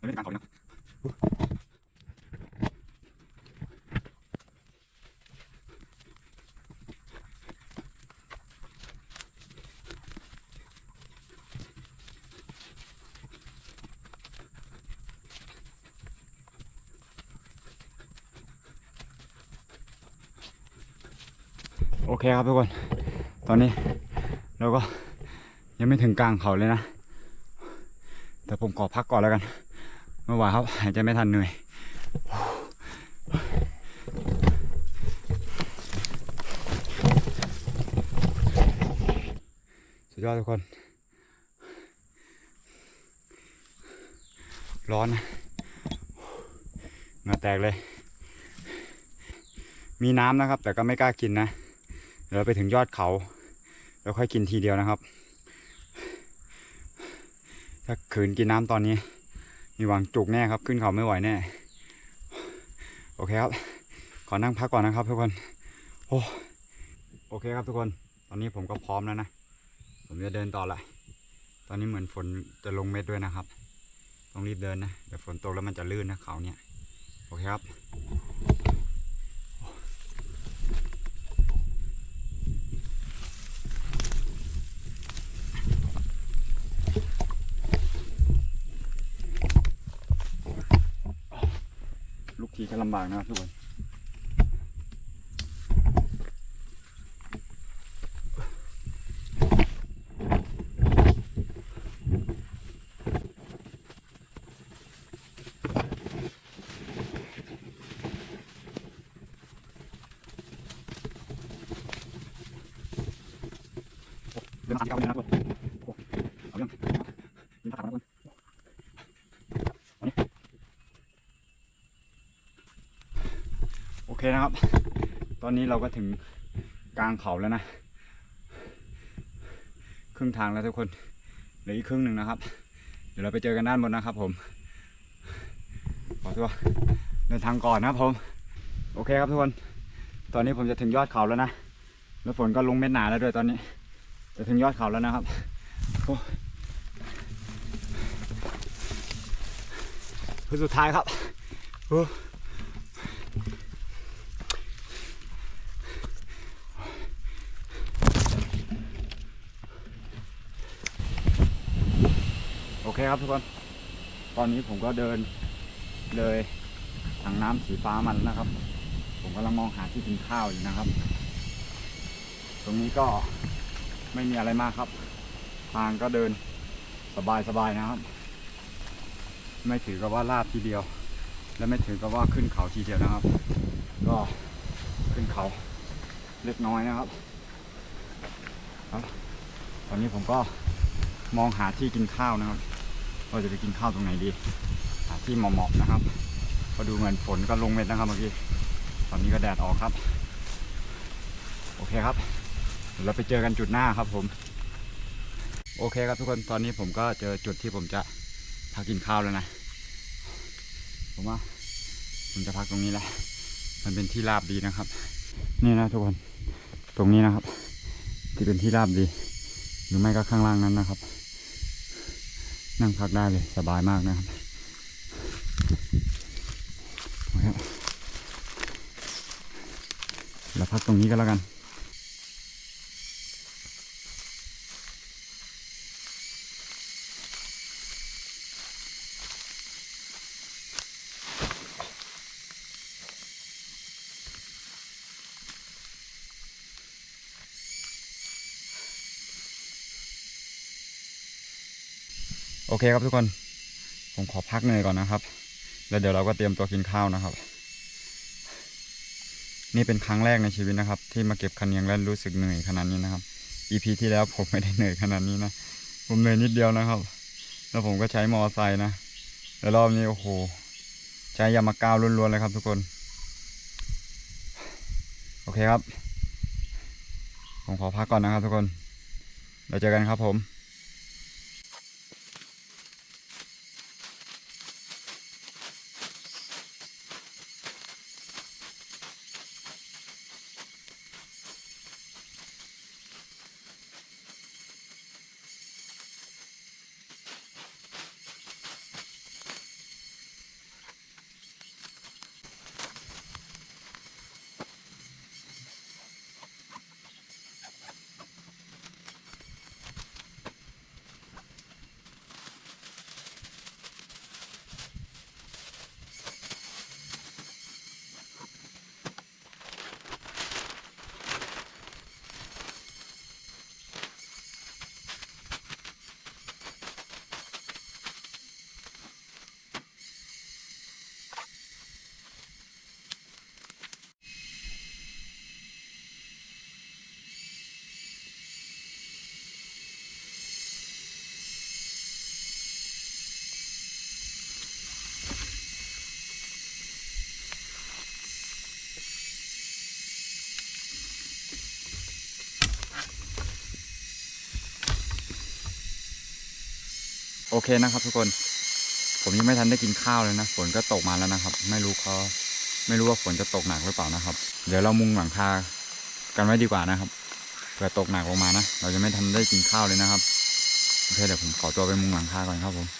ไม่ได้กลางเขาเลยนะโอเคครับทุกคน ตอนนี้เราก็ยังไม่ถึงกลางเขาเลยนะ แต่ผมขอพักก่อนแล้วกัน เมื่อวานครับหายใจไม่ทันเหนื่อยสุดยอดทุกคน ร้อนนะเหงื่อแตกเลย มีน้ำนะครับ แต่ก็ไม่กล้ากินนะ เดี๋ยวไปถึงยอดเขา แล้วค่อยกินทีเดียวนะครับ ถ้าขืนกินน้ำตอนนี้ มีหวังจุกแน่ครับ ขึ้นเขาไม่ไหวแน่ โอเคครับ ขอนั่งพักก่อนนะครับทุกคน โอ้โอเคครับทุกคน ตอนนี้ผมก็พร้อมแล้วนะ ผมจะเดินต่อละ ตอนนี้เหมือนฝนจะลงเม็ดด้วยนะครับ ต้องรีบเดินนะ เดี๋ยวฝนตกแล้วมันจะลื่นนะเขาเนี่ย โอเคครับ ลูกทีก็ลำบากนะทุกคนเดินทางเข้ไปนะทุกคนโอ้เอาเรื่องยิงผ่านแล้วทุกคนเอานี่โอ เคนะครับ ตอนนี้เราก็ถึงกลางเขาแล้วนะ ครึ่งทางแล้วทุกคน เหลืออีกครึ่งหนึ่งนะครับ เดี๋ยวเราไปเจอกันด้านบนนะครับผม ขอตัวเดินทางก่อนนะครับผม โอเคครับทุกคน ตอนนี้ผมจะถึงยอดเขาแล้วนะ แล้วฝนก็ลงเม็ดหนาแล้วด้วยตอนนี้ จะถึงยอดเขาแล้วนะครับโคือสุดท้ายครับโอ้โอเคครับทุกคน ตอนนี้ผมก็เดินเลยถังน้ำสีฟ้ามันนะครับ ผมกำลังมองหาที่กินข้าวอยู่นะครับ ตรงนี้ก็ไม่มีอะไรมากครับ ทางก็เดินสบายๆนะครับ ไม่ถือกับว่าลาดทีเดียว และไม่ถือกับว่าขึ้นเขาทีเดียวนะครับ ก็ขึ้นเขาเล็กน้อยนะครับครับ ตอนนี้ผมก็มองหาที่กินข้าวนะครับ ว่าจะไปกินข้าวตรงไหนดีที่เหมาะๆนะครับก็ดูเหมือนฝนก็ลงเม็ดนะครับเมื่อกี้ตอนนี้ก็แดดออกครับ โอเคครับเราไปเจอกันจุดหน้าครับผม โอเคครับทุกคนตอนนี้ผมก็เจอจุดที่ผมจะพักกินข้าวแล้วนะ ผมว่าผมจะพักตรงนี้แหละมันเป็นที่ราบดีนะครับ นี่นะทุกคนตรงนี้นะครับ ที่เป็นที่ราบดี หรือไม่ก็ข้างล่างนั้นนะครับ นั่งพักได้เลยสบายมากนะครับโอเคครับเราพักตรงนี้ก็แล้วกัน โอเคครับทุกคน ผมขอพักเหนื่อยก่อนนะครับ แล้วเดี๋ยวเราก็เตรียมตัวกินข้าวนะครับ นี่เป็นครั้งแรกในชีวิตนะครับ ที่มาเก็บคันเนียงและรู้สึกเหนื่อยขนาดนี้นะครับ EP ที่แล้วผมไม่ได้เหนื่อยขนาดนี้นะ ผมเหนื่อยนิดเดียวนะครับ แล้วผมก็ใช้มอไซค์นะแล้วรอบนี้โอ้โห ใช้ยามาก้าวล้วนๆเลยครับ ทุกคน โอเคครับ ผมขอพักก่อนนะครับทุกคน เราเจอกันครับผม โอเคนะครับทุกคน ผมยังไม่ทันได้กินข้าวเลยนะ ฝนก็ตกมาแล้วนะครับ ไม่รู้เขาไม่รู้ว่าฝนจะตกหนักหรือเปล่านะครับ เดี๋ยวเรามุงหลังคากันไว้ดีกว่านะครับ เผื่อตกหนักลงมานะ เราจะไม่ทันได้กินข้าวเลยนะครับ โอเคเดี๋ยวผมขอตัวไปมุงหลังคาก่อนครับผม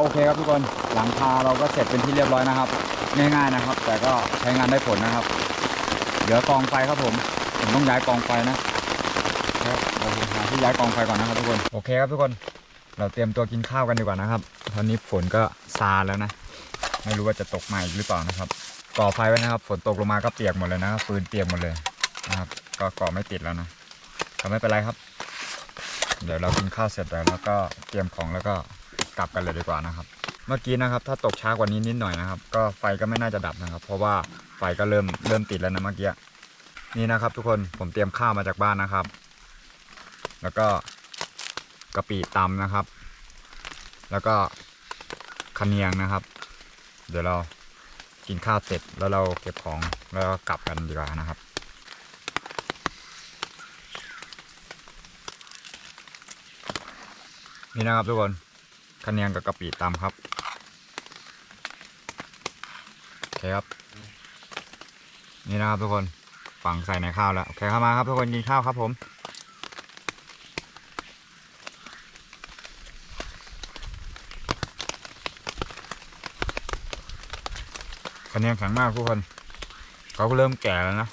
โอเคครับทุกคนหลังคาเราก็เสร็จเป็นที่เรียบร้อยนะครับ ง่ายๆนะครับ แต่ก็ใช้งานได้ผลนะครับ เดี๋ยวกองไฟครับผมผมต้องย้ายกองไฟนะครับเดี๋ยวผมหาที่ย้ายกองไฟก่อนนะครับทุกคนโอเคครับทุกคน เราเตรียมตัวกินข้าวกันดีกว่านะครับตอนนี้ฝนก็ซาแล้วนะ ไม่รู้ว่าจะตกมาอีกหรือเปล่านะครับ ก่อไฟไว้นะครับ ฝนตกลงมาก็เปียกหมดเลยนะครับฟืนเปียกหมดเลยนะครับ ก็ก่อไม่ติดแล้วนะก็ไม่เป็นไรครับ เดี๋ยวเรากินข้าวเสร็จแล้วแล้วก็เตรียมของแล้วก็ กลับกันเลยดีกว่านะครับ เมื่อกี้นะครับ ถ้าตกช้ากว่านี้นิดหน่อยนะครับ ก็ไฟก็ไม่น่าจะดับนะครับ เพราะว่าไฟก็เริ่มเริ่มติดแล้วนะเมื่อกี้นี่นะครับ ทุกคนผมเตรียมข้าวมาจากบ้านนะครับ แล้วก็กะปิตำนะครับ แล้วก็คะเนียงนะครับ เดี๋ยวเรากินข้าวเสร็จแล้วเราเก็บของแล้วก็กลับกันดีกว่านะครับนี่นะครับทุกคน คะเนียงกับกะปิตำครับโอเคครับ นี่นะครับทุกคนฝังใส่ในข้าวแล้วโอเคเข้ามาครับทุกคนกินข้าวครับผมคะแนนแข็งมากทุกคนเขาก็เริ่มแก่แล้วนะ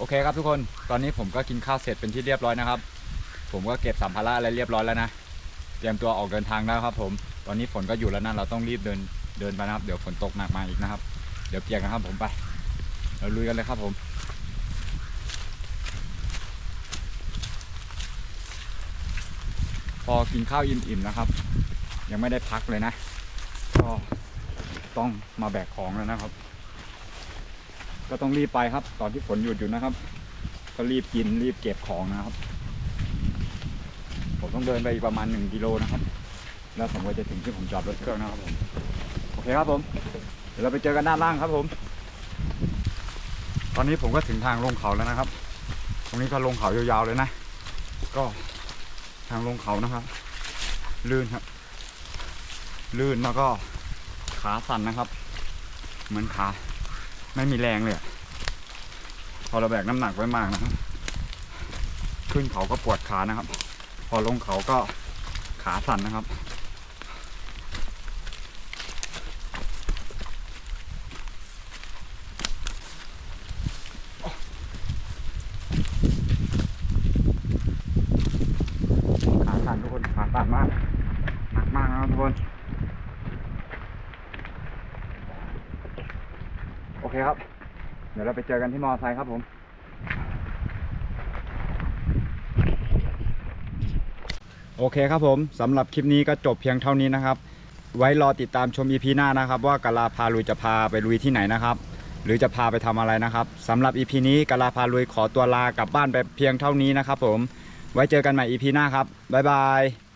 โอเคครับทุกคน ตอนนี้ผมก็กินข้าวเสร็จเป็นที่เรียบร้อยนะครับ ผมก็เก็บสัมภาระอะไรเรียบร้อยแล้วนะ เตรียมตัวออกเดินทางแล้วครับ ผม ตอนนี้ฝนก็อยู่แล้วนะเราต้องรีบเดินเดินไปนะครับ เดี๋ยวฝนตกหนักมาอีกนะครับ เดี๋ยวเปียกนะครับผมไป เราลุยกันเลยครับผมพอกินข้าวอิ่มๆนะครับ ยังไม่ได้พักเลยนะ ก็ต้องมาแบกของแล้วนะครับ ก็ต้องรีบไปครับ ตอนที่ฝนหยุดอยู่นะครับ ก็รีบกินรีบเก็บของนะครับ ผมต้องเดินไปอีกประมาณหนึ่งกิโลนะครับ แล้วผมก็จะถึงที่ผมจอดรถเครื่องนะครับผมโอเคครับผมเดี๋ยวเราไปเจอกันด้านล่างครับผม ตอนนี้ผมก็ถึงทางลงเขาแล้วนะครับ ตรงนี้ก็ลงเขายาวๆเลยนะ ก็ทางลงเขานะครับ ลื่นครับ ลื่นแล้วก็ขาสั่นนะครับ เหมือนขา ไม่มีแรงเลยพอเราแบกน้ำหนักไว้มากนะครับ ขึ้นเขาก็ปวดขานะครับ พอลงเขาก็ขาสั่นนะครับ ขาสั่นทุกคนขาสั่นมาก หนักมากนะครับทุกคน โอ เคครับดี๋ยวเราไปเจอกันที่มอไซค์ครับผมโอเคครับผมสำหรับคลิปนี้ก็จบเพียงเท่านี้นะครับ ไว้รอติดตามชม EP หน้านะครับ ว่ากาลาพาลุยจะพาไปลุยที่ไหนนะครับ หรือจะพาไปทำอะไรนะครับสำหรับ EP นี้กาลาพาลุยขอตัวลากลับบ้านไปเพียงเท่านี้นะครับผมไว้เจอกันใหม่ EP หน้าครับบ๊ายบาย